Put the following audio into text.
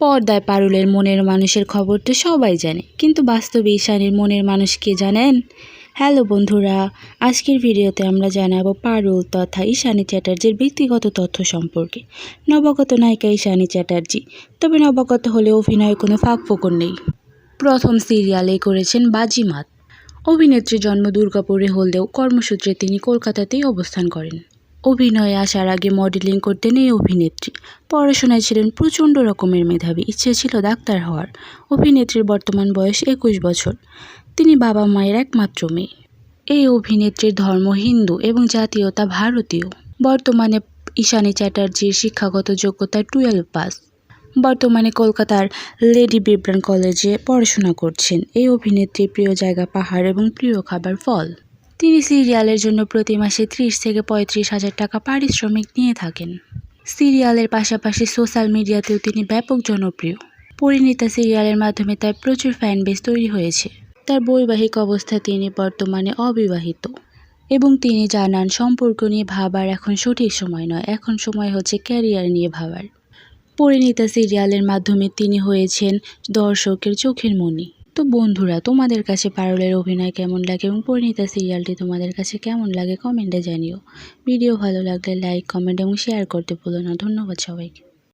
পর্দায় পারুলের মনের মানুষের খবর তো সবাই জানে। কিন্তু বাস্তবে ঈশানীর মনের মানুষ কে জানেন? হ্যালো বন্ধুরা, আজকের ভিডিওতে আমরা জানাব পারুল তথা ঈশানী চ্যাটার্জির ব্যক্তিগত তথ্য সম্পর্কে। নবাগত নায়িকা ঈশানী চ্যাটার্জি, তবে নবাগত হলে অভিনয়ে কোনো ফাঁক ফোকর নেই। প্রথম সিরিয়ালে করেছেন বাজিমাত। অভিনেত্রী জন্ম দুর্গাপুরে হলেও কর্মসূত্রে তিনি কলকাতাতেই অবস্থান করেন। অভিনয়ে আসার আগে মডেলিং করতেন এই অভিনেত্রী। পড়াশোনায় ছিলেন প্রচণ্ড রকমের মেধাবী, ইচ্ছে ছিল ডাক্তার হওয়ার। অভিনেত্রীর বর্তমান বয়স একুশ বছর। তিনি বাবা মায়ের একমাত্র মেয়ে। এই অভিনেত্রীর ধর্ম হিন্দু এবং জাতীয়তা ভারতীয়। বর্তমানে ঈশানী চ্যাটার্জির শিক্ষাগত যোগ্যতা টুয়েলভ পাস। বর্তমানে কলকাতার লেডি বিব্রান কলেজে পড়াশোনা করছেন। এই অভিনেত্রীর প্রিয় জায়গা পাহাড় এবং প্রিয় খাবার ফল। তিনি সিরিয়ালের জন্য প্রতি মাসে ত্রিশ থেকে পঁয়ত্রিশ হাজার টাকা পারিশ্রমিক নিয়ে থাকেন। সিরিয়ালের পাশাপাশি সোশ্যাল মিডিয়াতেও তিনি ব্যাপক জনপ্রিয়। পরিণীতা সিরিয়ালের মাধ্যমে তার প্রচুর ফ্যান বেস তৈরি হয়েছে। তার বৈবাহিক অবস্থা তিনি বর্তমানে অবিবাহিত। এবং তিনি জানান, সম্পর্ক নিয়ে ভাবার এখন সঠিক সময় নয়। এখন সময় হচ্ছে ক্যারিয়ার নিয়ে ভাবার। পরিণীতা সিরিয়ালের মাধ্যমে তিনি হয়েছেন দর্শকের চোখের মণি তো বন্ধুরা, তোমাদের কাছে পারুলের অভিনয় কেমন লাগে এবং পরিণীতা সিরিয়ালটি তোমাদের কাছে কেমন লাগে কমেন্টে জানিও। ভিডিও ভালো লাগলে লাইক, কমেন্ট এবং শেয়ার করতে ভুলো না। ধন্যবাদ সবাইকে।